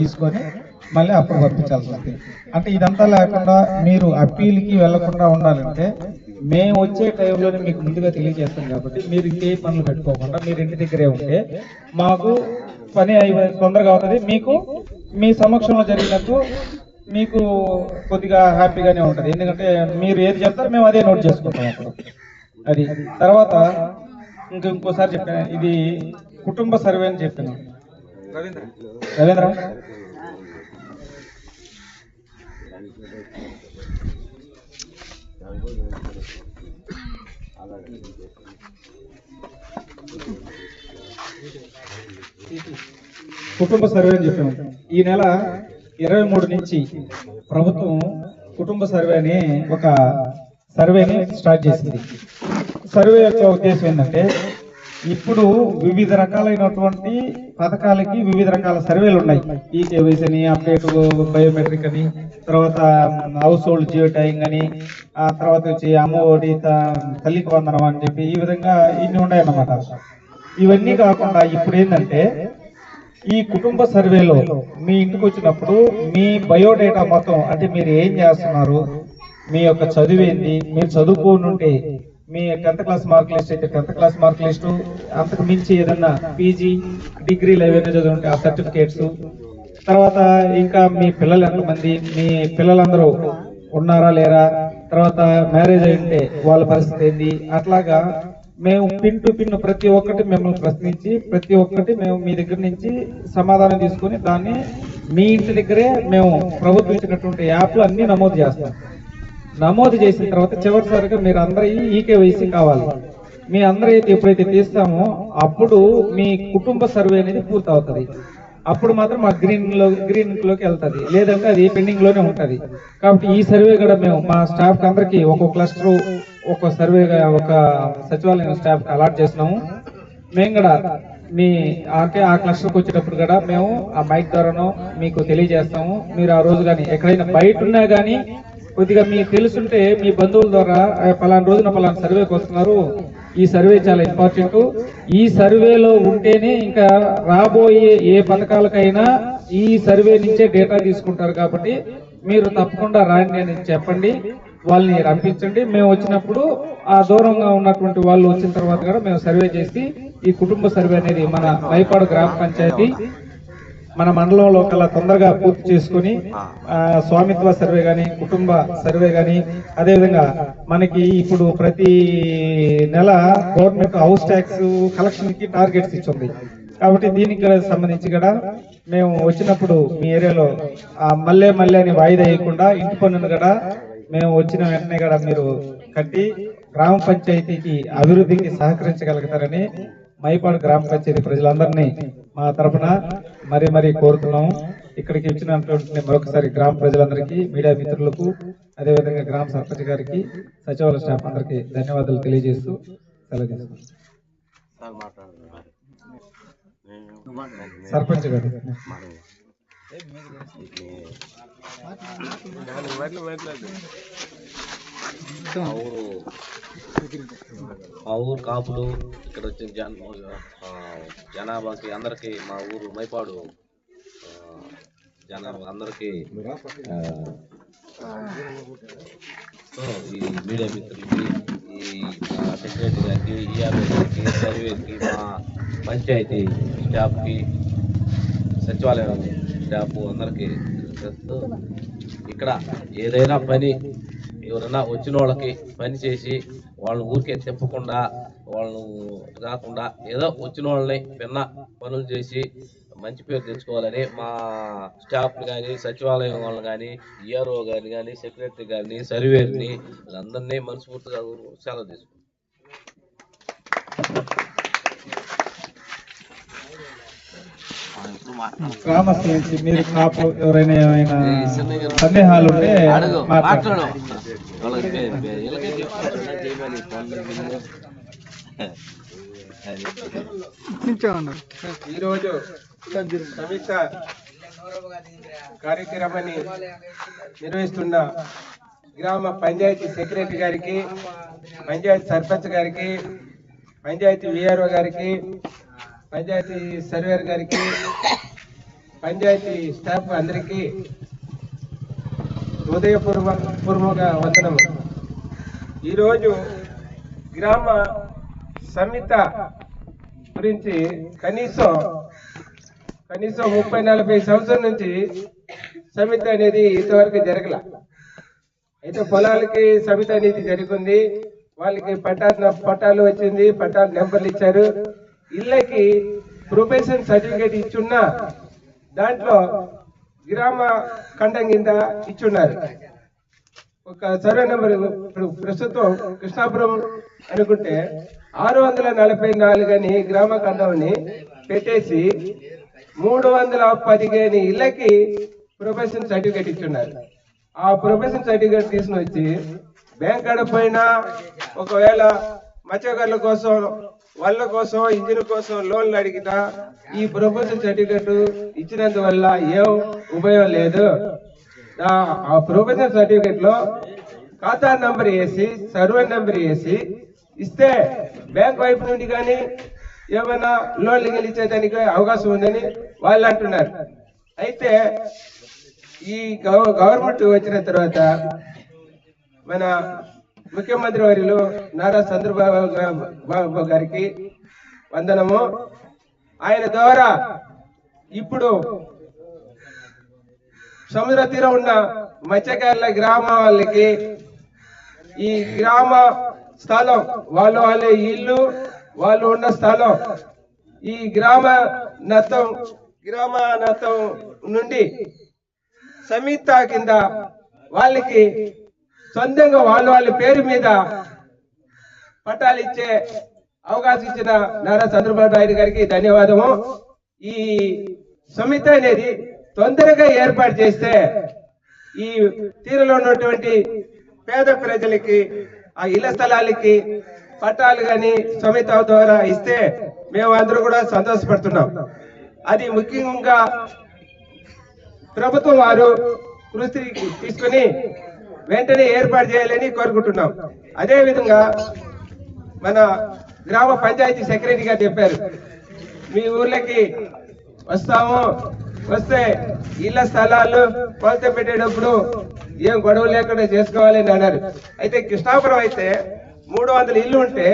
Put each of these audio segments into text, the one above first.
తీసుకొని మళ్ళీ అప్పుడు పంపించాల్సింది. అంటే ఇదంతా లేకుండా మీరు అప్పీల్కి వెళ్ళకుండా ఉండాలంటే మేము వచ్చే టైంలోనే మీకు ముందుగా తెలియజేస్తాం కాబట్టి మీరు ఇంకే పనులు పెట్టుకోకుండా మీరు ఇంటి దగ్గరే ఉంటే మాకు పని తొందరగా అవుతుంది. మీకు మీ సమక్షంలో జరిగినట్టు మీకు కొద్దిగా హ్యాపీగానే ఉంటుంది. ఎందుకంటే మీరు ఏది చెప్తారో మేము అదే నోట్ చేసుకుంటాం అప్పుడు. అది తర్వాత ఇంక ఇంకోసారి చెప్పాను. ఇది కుటుంబ సర్వే అని చెప్పాను. రవీంద్ర. కుటుంబ సర్వే అని చెప్పాము. ఈ నెల ఇరవై మూడు నుంచి ప్రభుత్వం కుటుంబ సర్వే అని ఒక సర్వేని స్టార్ట్ చేసింది. సర్వే యొక్క ఉద్దేశం ఏంటంటే ఇప్పుడు వివిధ రకాలైనటువంటి పథకాలకి వివిధ రకాల సర్వేలు ఉన్నాయి. ఈ కేవైసీ అని అప్డేట్ బయోమెట్రిక్ అని తర్వాత హౌస్ హోల్డ్ జియో టైంగ్ అని ఆ తర్వాత వచ్చి అమ్మఒడి త- తల్లికి వందనం అని చెప్పి ఈ విధంగా ఇన్ని ఉన్నాయన్నమాట. ఇవన్నీ కాకుండా ఇప్పుడు ఏంటంటే ఈ కుటుంబ సర్వేలో మీ ఇంటికి వచ్చినప్పుడు మీ బయోడేటా మొత్తం అంటే మీరు ఏం చేస్తున్నారు? మీ యొక్క చదువు ఏంది మీరు చదువుకోనుంటే మీ టెన్త్ క్లాస్ మార్క్ లిస్ట్ అయితే టెన్త్ క్లాస్ మార్క్ లిస్ట్ అంతకు మించి ఏదన్నా పీజీ డిగ్రీలు ఏవైనా చదువుంటే ఆ సర్టిఫికేట్స్. తర్వాత ఇంకా మీ పిల్లలు ఎంతమంది మీ పిల్లలందరూ ఉన్నారా లేరా? తర్వాత మ్యారేజ్ అయితే వాళ్ళ పరిస్థితి ఏంది? అట్లాగా మేము పిన్ టు పిన్ ప్రతి ఒక్కటి మిమ్మల్ని ప్రశ్నించి ప్రతి ఒక్కటి మేము మీ దగ్గర నుంచి సమాధానం తీసుకొని దాన్ని మీ ఇంటి దగ్గరే మేము ప్రభుత్వం ఇచ్చినటువంటి యాప్లు అన్ని నమోదు చేస్తాం. నమోదు చేసిన తర్వాత చివరిసారిగా మీరు అందరి ఈకేవైసీ కావాలి. మీ అందరూ అయితే ఎప్పుడైతే తీస్తామో అప్పుడు మీ కుటుంబ సర్వే అనేది పూర్తి అవుతుంది అప్పుడు మాత్రం మా గ్రీన్లో గ్రీన్లోకి వెళ్తుంది. లేదంటే అది పెండింగ్లోనే ఉంటుంది. కాబట్టి ఈ సర్వే కూడా మేము మా స్టాఫ్ అందరికి ఒక్కొక్క క్లస్టర్ ఒక్కొక్క సర్వే ఒక సచివాలయం స్టాఫ్ అలాట్ చేసినాము మేము కూడా మీ అంటే ఆ క్లస్టర్కి వచ్చేటప్పుడు కూడా మేము ఆ మైక్ ద్వారానో మీకు తెలియజేస్తాము. మీరు ఆ రోజు కానీ ఎక్కడైనా బయట ఉన్నా కానీ కొద్దిగా మీకు తెలుసుంటే మీ బంధువుల ద్వారా పలానా రోజున పలానా సర్వేకి వస్తున్నారు ఈ సర్వే చాలా ఇంపార్టెంట్. ఈ సర్వేలో ఉంటేనే ఇంకా రాబోయే ఏ పథకాలకైనా ఈ సర్వే నుంచే డేటా తీసుకుంటారు కాబట్టి మీరు తప్పకుండా రాండి అని చెప్పండి. వాళ్ళని రంపించండి మేము వచ్చినప్పుడు ఆ దూరంగా ఉన్నటువంటి వాళ్ళు వచ్చిన తర్వాత కూడా మేము సర్వే చేసి ఈ కుటుంబ సర్వే అనేది మన మైపాడు గ్రామ పంచాయతీ మన మండలంలో కల్లా తొందరగా పూర్తి చేసుకుని స్వామిత్వ సర్వే గాని కుటుంబ సర్వే గాని అదేవిధంగా మనకి ఇప్పుడు ప్రతి నెల గవర్నమెంట్ హౌస్ ట్యాక్స్ కలెక్షన్కి టార్గెట్స్ ఇచ్చింది. కాబట్టి దీనికి కూడా సంబంధించి కూడా మేము వచ్చినప్పుడు మీ ఏరియాలో ఆ మల్లె మల్లె అని వాయిదా వేయకుండా ఇంటి పన్నును కూడా మేము వచ్చిన వెంటనే కూడా మీరు కట్టి గ్రామ పంచాయతీకి అభివృద్ధికి సహకరించగలుగుతారని మైపాడు గ్రామ పంచాయతీ ప్రజలందరినీ మా తరపున మరీ మరీ కోరుతున్నాము ఇక్కడికి వచ్చినటువంటి మరొకసారి గ్రామ ప్రజలందరికీ మీడియా మిత్రులకు అదేవిధంగా గ్రామ సర్పంచ్ గారికి సచివాలయ స్టాఫ్ అందరికీ ధన్యవాదాలు తెలియజేస్తూ సెలవు సర్పంచ్ గారు. మా ఊరు కాపులు ఇక్కడ వచ్చిన జన జనాభాకి అందరికి మా ఊరు మైపాడు ఆ, జనాభా అందరికి ఈ మీడియా మిత్రులకి ఈ మా సెక్రటరీ గారికి ఈఆర్ఓ గారికి సర్వేకి మా పంచాయతీ స్టాఫ్కి సచివాలయం స్టాఫ్ అందరికీ ఇక్కడ ఏదైనా పని ఎవరైనా వచ్చిన వాళ్ళకి పని చేసి వాళ్ళని ఊరికే తిప్పకుండా వాళ్ళను కాకుండా ఏదో వచ్చిన వాళ్ళని విన్న పనులు చేసి మంచి పేరు తెచ్చుకోవాలని మా స్టాఫ్లు కానీ సచివాలయం వాళ్ళని కానీ ఈఆర్ఓ గారిని కానీ సెక్రటరీ గారిని సర్వేర్ని వీళ్ళందరినీ మనస్ఫూర్తిగా సెలవు తీసుకుంటాం గ్రామస్తుల నుంచి మీరు కాపు ఎవరైనా ఏమైనా సందేహాలు ఉంటే. మాట్లాడు. ఈరోజు సమీక్ష కార్యక్రమాన్ని నిర్వహిస్తున్న గ్రామ పంచాయతీ సెక్రటరీ గారికి పంచాయతీ సర్పంచ్ గారికి పంచాయతీ విఆర్ఓ గారికి పంచాయతీ సర్వేర్ గారికి పంచాయతీ స్టాఫ్ అందరికీ హృదయపూర్వ పూర్వక వందనము ఈరోజు గ్రామ సమిత గురించి కనీసం కనీసం ముప్పై నలభై సంవత్సరం నుంచి సమిత అనేది ఇంతవరకు జరగల. అయితే పొలాలకి సమిత అనేది జరిగింది. వాళ్ళకి పట్టా పట్టాలు వచ్చింది పట్టాలు నెంబర్లు ఇచ్చారు. ఇళ్ళకి ప్రొఫెషన్ సర్టిఫికేట్ ఇచ్చున్నా దాంట్లో గ్రామ ఖండం కింద ఇచ్చున్నారు. ఒక సర్వే నెంబర్ ఇప్పుడు ప్రస్తుతం కృష్ణాపురం అనుకుంటే ఆరు వందల నలభై నాలుగు అని గ్రామ ఖండంని పెట్టేసి మూడు వందల పదిహేను ఇళ్ళకి ప్రొఫెషన్ సర్టిఫికేట్ ఇచ్చున్నారు. ఆ ప్రొఫెషన్ సర్టిఫికేట్ తీసుకుని వచ్చి బ్యాంక్ కాడ ఒకవేళ మత్స్యకారుల కోసం వాళ్ళ కోసం ఇంజిన్ కోసం లోన్లు అడిగినా ఈ ప్రభుత్వ సర్టిఫికెట్ ఇచ్చినందువల్ల ఏం ఉపయోగం లేదు. ఆ- ప్రభుత్వ సర్టిఫికెట్లో ఖాతా నంబర్ వేసి సర్వే నంబర్ వేసి ఇస్తే బ్యాంక్ వైపు నుండి కానీ ఏమైనా లోన్లు గెలిచేదానికి అవకాశం ఉందని వాళ్ళు అంటున్నారు. అయితే ఈ గవర్నమెంట్ వచ్చిన తర్వాత మన ముఖ్యమంత్రి వర్యులు నారా చంద్రబాబు బాబు గారికి వందనము. ఆయన ద్వారా ఇప్పుడు సముద్ర తీరం ఉన్న మత్స్యకారుల గ్రామ వాళ్ళకి ఈ గ్రామ స్థలం వాళ్ళు వాళ్ళ ఇల్లు వాళ్ళు ఉన్న స్థలం ఈ గ్రామ నత్తం గ్రామ నత్తం నుండి సమీత కింద వాళ్ళకి సొంతంగా వాళ్ళ వాళ్ళ పేరు మీద పట్టాలు ఇచ్చే అవకాశం ఇచ్చిన నారా చంద్రబాబు నాయుడు గారికి ధన్యవాదము. ఈ సమిత అనేది తొందరగా ఏర్పాటు చేస్తే ఈ తీరులో ఉన్నటువంటి పేద ప్రజలకి ఆ ఇళ్ళ స్థలాలకి పట్టాలు కానీ సమిత ద్వారా ఇస్తే మేము అందరూ కూడా సంతోషపడుతున్నాం. అది ముఖ్యంగా ప్రభుత్వం వారు కృషి తీసుకుని వెంటనే ఏర్పాటు చేయాలని కోరుకుంటున్నాం. అదే విధంగా మన గ్రామ పంచాయతీ సెక్రటరీ గారు చెప్పారు మీ ఊర్లకి వస్తాము వస్తే ఇళ్ళ స్థలాలు కొలత పెట్టేటప్పుడు ఏం గొడవ లేకుండా చేసుకోవాలని అన్నారు. అయితే కృష్ణాపురం అయితే మూడు వందల ఇల్లు ఉంటే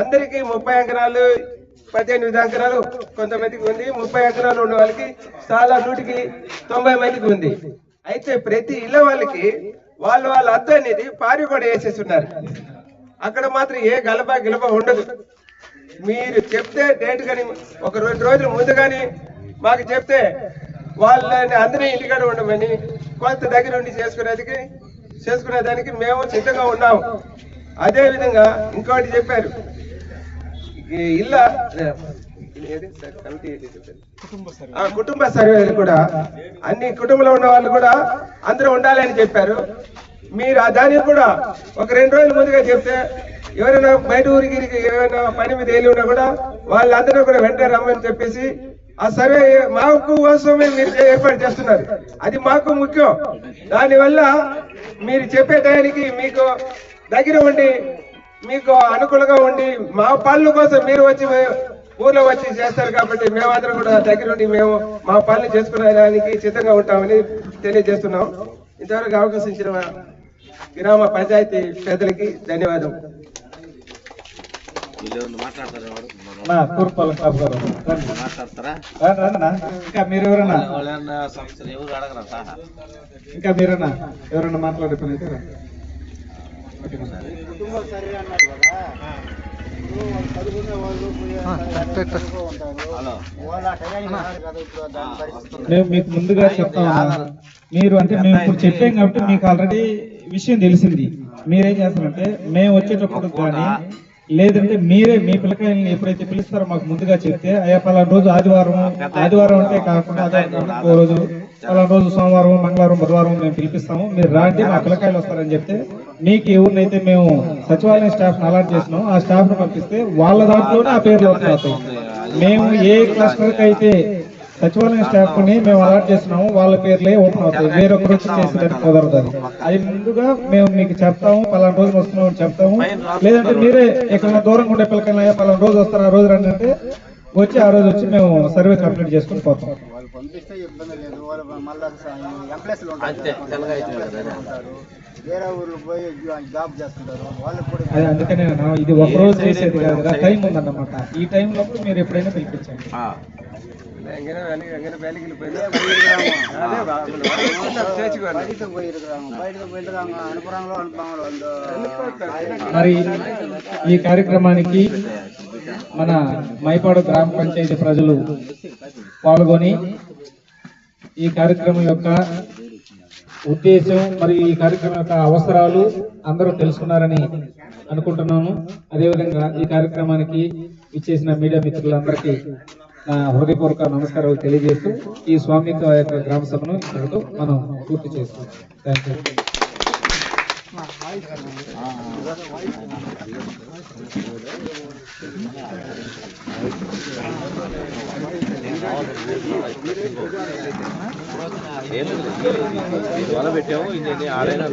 అందరికీ ముప్పై ఎకరాలు పద్దెనిమిది ఎకరాలు కొంతమందికి ఉంది ముప్పై ఎకరాలు ఉన్న వాళ్ళకి చాలా నూటికి తొంభై మందికి ఉంది. అయితే ప్రతి ఇళ్ళ వాళ్ళకి వాళ్ళు వాళ్ళ అద్దు అనేది పారి కూడా వేసేస్తున్నారు. అక్కడ మాత్రం ఏ గలబా గిలబ ఉండదు. మీరు చెప్తే డేట్ కానీ ఒక రెండు రోజులు ముందు కానీ మాకు చెప్తే వాళ్ళని అందరినీ ఇంటికాడ ఉండమని కొంత దగ్గర ఉండి చేసుకునేదికి చేసుకునేదానికి మేము సిద్ధంగా ఉన్నాము. అదేవిధంగా ఇంకోటి చెప్పారు. ఈ ఇళ్ళ కుటుంబ సర్వేలు కూడా అన్ని కుటుంబంలో ఉన్న వాళ్ళు కూడా అందరూ ఉండాలని చెప్పారు. మీరు ఆ దానికి కూడా ఒక రెండు రోజుల ముందుగా చెప్తే ఎవరైనా బయట ఊరికి ఏమైనా పని మీద వెళ్ళి ఉన్నా కూడా వాళ్ళందరూ కూడా వెంటనే రమ్మని చెప్పేసి ఆ సర్వే మాకు కోసమే మీరు ఏర్పాటు చేస్తున్నారు. అది మాకు ముఖ్యం. దానివల్ల మీరు చెప్పే టయానికి మీకు దగ్గర ఉండి మీకు అనుకూలంగా ఉండి మా పనుల కోసం మీరు వచ్చి ఊర్లో వచ్చి చేస్తారు కాబట్టి మేమందరం కూడా దగ్గర ఉండి మేము మా పనులు చేసుకునేదానికి సిద్ధంగా ఉంటామని తెలియజేస్తున్నాం. ఇంతవరకు అవకాశం ఇచ్చిన గ్రామ పంచాయతీ పెద్దలకి ధన్యవాదం. ఇంకా మీరు ఎవరన్నా ఇంకా మీరన్నా ఎవరన్నా మాట్లాడే పని అయితే మేము మీకు ముందుగా చెప్తామన్నా మీరు అంటే మేము ఇప్పుడు చెప్పాం కాబట్టి మీకు ఆల్రెడీ విషయం తెలిసింది. మీరేం చేస్తారంటే మేము వచ్చేటప్పుడు కానీ లేదంటే మీరే మీ పిల్లకాయల్ని ఎప్పుడైతే పిలుస్తారో మాకు ముందుగా చెప్తే అయ్యా పలానా రోజు ఆదివారం ఆదివారం అంటే కాకుండా ఇంకో రోజు పలానా రోజు సోమవారం మంగళవారం బుధవారం మేము పిలిపిస్తాము. మీరు రాండి మా పిల్లకాయలు వస్తారని చెప్తే మీకు ఎవరినైతే మేము సచివాలయం స్టాఫ్ అలాట్ చేసినాం. ఆ స్టాఫ్ను పంపిస్తే వాళ్ళ దాంట్లోనే ఆ పేర్లు ఓపెన్ అవుతాయి మేము ఏ క్లస్టర్ అయితే సచివాలయం స్టాఫ్ని మేము అలాట్ చేస్తున్నాము వాళ్ళ పేర్లే ఓపెన్ అవుతాయి. వేరొకరు వచ్చి చేసేదానికి కుదరదు అది. ముందుగా మేము మీకు చెప్తాము పలానా రోజు వస్తున్నాం చెప్తాము. లేదంటే మీరే ఎక్కడైనా దూరంగా ఉండే పిల్లకైనా పలానా రోజు వస్తారు? ఆ రోజు రండి అంటే వచ్చి ఆ రోజు వచ్చి మేము సర్వే కంప్లీట్ చేసుకుని పోతాం. వాళ్ళు పంపిస్తే ఇబ్బంది లేదు వాళ్ళు మళ్ళీ ఎంప్లాయీస్లు. ఉంటారు వేరే ఊర్లో పోయి జాబ్ చేస్తుంటారు. వాళ్ళకి కూడా అదే అందుకనే ఇది ఒక రోజు చేసేది కాదు కదా టైం ఉందన్నమాట. ఈ టైం లోపు మీరు ఎప్పుడైనా పిలిపించండి. మరి ఈ కార్యక్రమానికి మన మైపాడు గ్రామ పంచాయతీ ప్రజలు పాల్గొని ఈ కార్యక్రమం యొక్క ఉద్దేశం మరియు ఈ కార్యక్రమం యొక్క అవసరాలు అందరూ తెలుసుకున్నారని అనుకుంటున్నాను. అదేవిధంగా ఈ కార్యక్రమానికి ఇచ్చేసిన మీడియా మిత్రులందరికీ నా హృదయపూర్వక నమస్కారాలు తెలియజేస్తూ ఈ స్వామిత్వ యొక్క గ్రామ సభను ఇక్కడతో మనం పూర్తి చేస్తాం థ్యాంక్ యూ ఏం లేదు. ఇది వల పెట్టాము ఇది ఆడైనా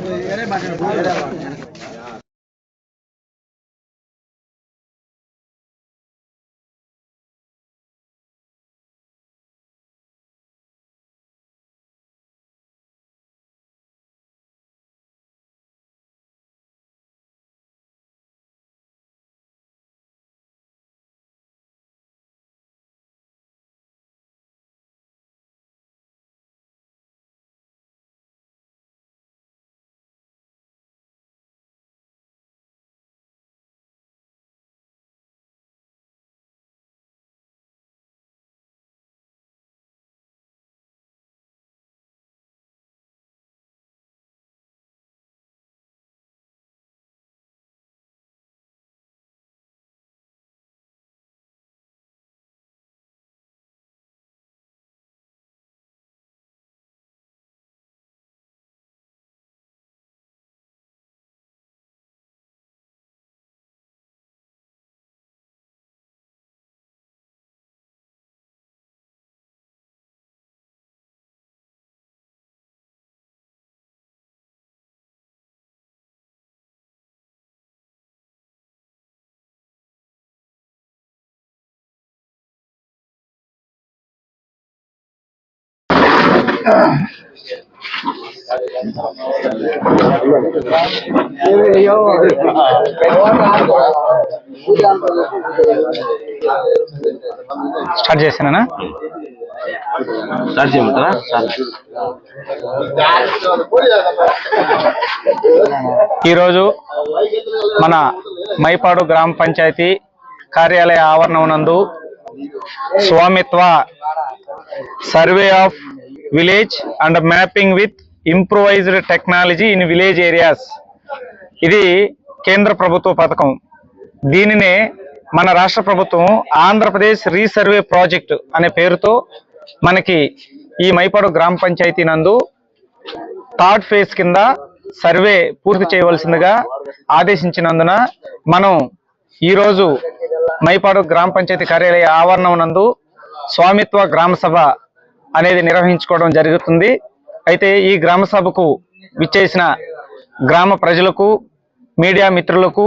వేరే స్టార్ట్ చేసానా స్టార్ట్ చేయమంటారా? స్టార్ట్ ఈరోజు మన మైపాడు గ్రామ పంచాయతీ కార్యాలయ ఆవరణం నందు Svamitva survey of village and mapping with improvised technology in village areas ఇది కేంద్ర ప్రభుత్వ పథకం. దీనినే మన రాష్ట్ర ప్రభుత్వం ఆంధ్రప్రదేశ్ రీసర్వే ప్రాజెక్ట్ అనే పేరుతో మనకి ఈ మైపాడు గ్రామ పంచాయతీ నందు థర్డ్ ఫేజ్ కింద సర్వే పూర్తి చేయవలసిందిగా ఆదేశించినందున మనం ఈరోజు మైపాడు గ్రామ పంచాయతీ కార్యాలయ ఆవరణం నందు స్వామిత్వ గ్రామ సభ అనేది నిర్వహించుకోవడం జరుగుతుంది. అయితే ఈ గ్రామ సభకు విచ్చేసిన గ్రామ ప్రజలకు మీడియా మిత్రులకు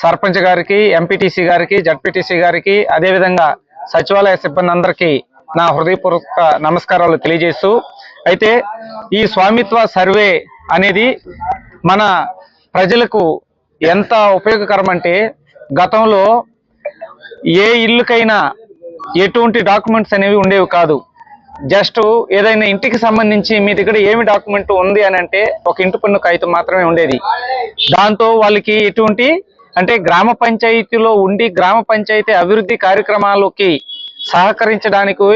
సర్పంచ్ గారికి ఎంపీటీసీ గారికి జడ్పీటీసీ గారికి అదేవిధంగా సచివాలయ సిబ్బంది అందరికీ నా హృదయపూర్వక నమస్కారాలు తెలియజేస్తూ అయితే ఈ స్వామిత్వ సర్వే అనేది మన ప్రజలకు ఎంత ఉపయోగకరం అంటే గతంలో ఏ ఇల్లుకైనా ఎటువంటి డాక్యుమెంట్స్ అనేవి ఉండేవి కాదు. జస్ట్ ఏదైనా ఇంటికి సంబంధించి మీ దగ్గర ఏమి డాక్యుమెంట్ ఉంది అని అంటే ఒక ఇంటి పన్ను కాగితం మాత్రమే ఉండేది. దాంతో వాళ్ళకి ఎటువంటి అంటే గ్రామ పంచాయతీలో ఉండి గ్రామ పంచాయతీ అభివృద్ధి కార్యక్రమాలకి సహకరించడానికి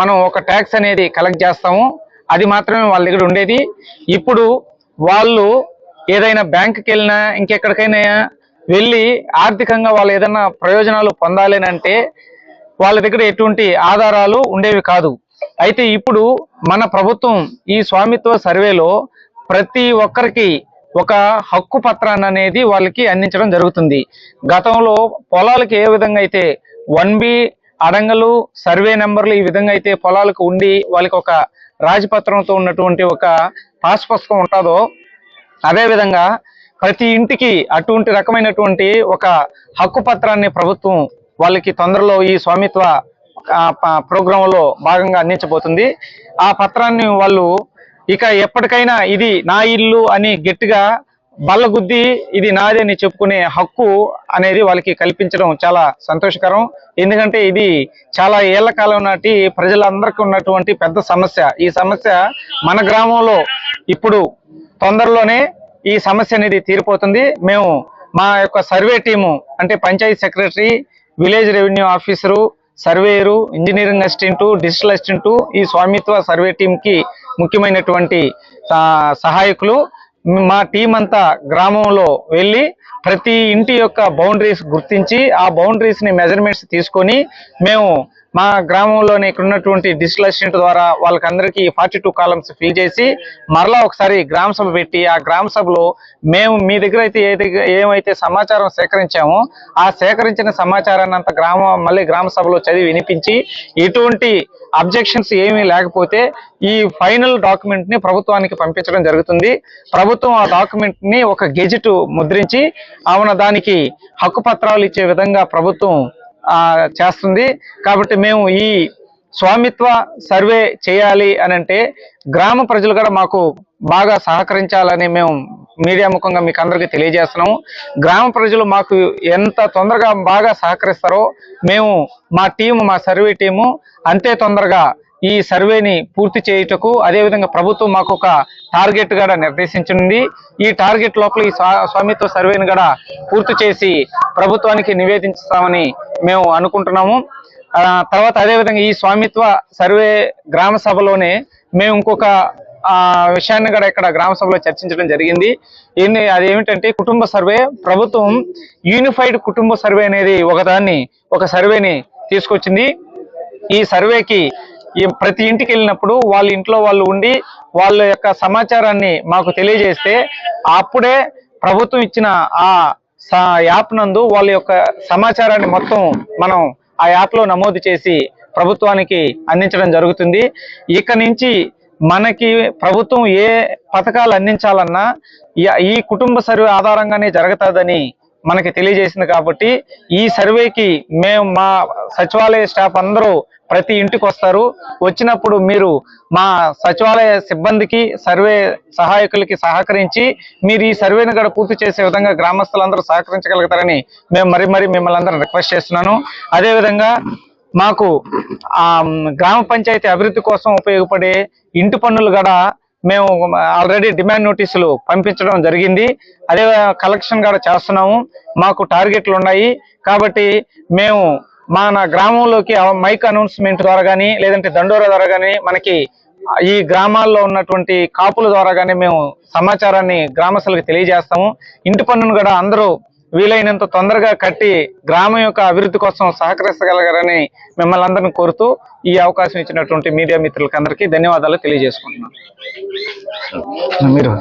మనం ఒక ట్యాక్స్ అనేది కలెక్ట్ చేస్తాము. అది మాత్రమే వాళ్ళ దగ్గర ఉండేది. ఇప్పుడు వాళ్ళు ఏదైనా బ్యాంకుకి వెళ్ళినా ఇంకెక్కడికైనా వెళ్ళి ఆర్థికంగా వాళ్ళు ఏదైనా ప్రయోజనాలు పొందాలి అంటే వాళ్ళ దగ్గర ఎటువంటి ఆధారాలు ఉండేవి కాదు. అయితే ఇప్పుడు మన ప్రభుత్వం ఈ స్వామిత్వ సర్వేలో ప్రతి ఒక్కరికి ఒక హక్కు పత్రాన్ని అనేది వాళ్ళకి అందించడం జరుగుతుంది. గతంలో పొలాలకి ఏ విధంగా అయితే వన్ బి అడంగలు సర్వే నెంబర్లు ఈ విధంగా అయితే పొలాలకు ఉండి వాళ్ళకి ఒక రాజపత్రంతో ఉన్నటువంటి ఒక పాస్ పుస్తకం ఉంటుందో అదేవిధంగా ప్రతి ఇంటికి అటువంటి రకమైనటువంటి ఒక హక్కు పత్రాన్ని ప్రభుత్వం వాళ్ళకి తొందరలో ఈ స్వామిత్వ ప్రోగ్రామ్లో భాగంగా అందించబోతుంది. ఆ పత్రాన్ని వాళ్ళు ఇక ఎప్పటికైనా ఇది నా ఇల్లు అని గట్టిగా బల్లగుద్ది ఇది నాది అని చెప్పుకునే హక్కు అనేది వాళ్ళకి కల్పించడం చాలా సంతోషకరం. ఎందుకంటే ఇది చాలా ఏళ్ళ కాలం నాటి ప్రజలందరికీ ఉన్నటువంటి పెద్ద సమస్య. ఈ సమస్య మన గ్రామంలో ఇప్పుడు తొందరలోనే ఈ సమస్య అనేది తీరిపోతుంది. మేము మా యొక్క సర్వే టీము అంటే panchayat secretary village revenue officer surveyor engineering assistant digital assistant ఈ స్వామిత్వ సర్వే టీంకి ముఖ్యమైనటువంటి సహాయకులు. మా టీం అంతా గ్రామంలో వెళ్ళి ప్రతి ఇంటి యొక్క బౌండరీస్ గుర్తించి ఆ బౌండరీస్ని మెజర్మెంట్స్ తీసుకొని మేము మా గ్రామంలోని ఇక్కడ ఉన్నటువంటి డిజిటల్ అసిస్టెంట్ ద్వారా వాళ్ళకందరికీ ఫార్టీ టూ కాలమ్స్ ఫిల్ చేసి మరలా ఒకసారి గ్రామ సభ పెట్టి ఆ గ్రామ సభలో మేము మీ దగ్గర అయితే ఏది ఏమైతే సమాచారం సేకరించామో ఆ సేకరించిన సమాచారాన్ని అంత గ్రామ మళ్ళీ గ్రామ సభలో చదివి వినిపించి ఎటువంటి అబ్జెక్షన్స్ ఏమీ లేకపోతే ఈ ఫైనల్ డాక్యుమెంట్ని ప్రభుత్వానికి పంపించడం జరుగుతుంది. ప్రభుత్వం ఆ డాక్యుమెంట్ని ఒక గెజిట్ ముద్రించి అవున దానికి హక్కు పత్రాలు ఇచ్చే విధంగా ప్రభుత్వం చేస్తుంది. కాబట్టి మేము ఈ స్వామిత్వ సర్వే చేయాలి అని అంటే గ్రామ ప్రజలు కూడా మాకు బాగా సహకరించాలని మేము మీడియా ముఖంగా మీకు అందరికీ తెలియజేస్తున్నాము. గ్రామ ప్రజలు మాకు ఎంత తొందరగా బాగా సహకరిస్తారో మేము మా టీము మా సర్వే టీము అంతే తొందరగా ఈ సర్వేని పూర్తి చేయుటకు అదేవిధంగా ప్రభుత్వం మాకు ఒక టార్గెట్ కూడా నిర్దేశించింది. ఈ టార్గెట్ లోపల ఈ స్వా- స్వామిత్వ సర్వేని కూడా పూర్తి చేసి ప్రభుత్వానికి నివేదించుతామని మేము అనుకుంటున్నాము. తర్వాత అదేవిధంగా ఈ స్వామిత్వ సర్వే గ్రామ సభలోనే మేము ఇంకొక విషయాన్ని కూడా ఇక్కడ గ్రామ సభలో చర్చించడం జరిగింది. ఎన్ని అదేమిటంటే కుటుంబ సర్వే ప్రభుత్వం యూనిఫైడ్ కుటుంబ సర్వే అనేది ఒకదాన్ని ఒక సర్వేని తీసుకొచ్చింది. ఈ సర్వేకి ఈ ప్రతి ఇంటికి వెళ్ళినప్పుడు వాళ్ళ ఇంట్లో వాళ్ళు ఉండి వాళ్ళ యొక్క సమాచారాన్ని మాకు తెలియజేస్తే అప్పుడే ప్రభుత్వం ఇచ్చిన ఆ స- యాప్ నందు వాళ్ళ యొక్క సమాచారాన్ని మొత్తం మనం ఆ యాప్లో నమోదు చేసి ప్రభుత్వానికి అందించడం జరుగుతుంది. ఇక నుంచి మనకి ప్రభుత్వం ఏ పథకాలు అందించాలన్నా ఈ- ఈ కుటుంబ సర్వే ఆధారంగానే జరుగుతుందని మనకి తెలియజేసింది కాబట్టి ఈ సర్వేకి మేము మా సచివాలయ స్టాఫ్ అందరూ ప్రతి ఇంటికి వస్తారు. వచ్చినప్పుడు మీరు మా సచివాలయ సిబ్బందికి సర్వే సహాయకులకి సహకరించి మీరు ఈ సర్వేని కూడా పూర్తి చేసే విధంగా గ్రామస్తులందరూ సహకరించగలుగుతారని మేము మరి మరీ మిమ్మల్ని అందరూ రిక్వెస్ట్ చేస్తున్నాను. అదేవిధంగా మాకు ఆ గ్రామ పంచాయతీ అభివృద్ధి కోసం ఉపయోగపడే ఇంటి పన్నులు కూడా మేము ఆల్రెడీ డిమాండ్ నోటీసులు పంపించడం జరిగింది. అదే కలెక్షన్ కూడా చేస్తున్నాము. మాకు టార్గెట్లు ఉన్నాయి. కాబట్టి మేము మన గ్రామంలోకి మైక్ అనౌన్స్మెంట్ ద్వారా కానీ లేదంటే దండోరా ద్వారా కానీ మనకి ఈ గ్రామాల్లో ఉన్నటువంటి కాపుల ద్వారా కానీ మేము సమాచారాన్ని గ్రామస్తులకు తెలియజేస్తాము. ఇంటి పన్నును కూడా అందరూ వీలైనంత తొందరగా కట్టి గ్రామం యొక్క అభివృద్ధి కోసం సహకరించగలగరని మిమ్మల్ని అందరిని కోరుతూ ఈ అవకాశం ఇచ్చినటువంటి మీడియా మిత్రులకి అందరికీ ధన్యవాదాలు తెలియజేసుకుంటున్నాను. మీరు?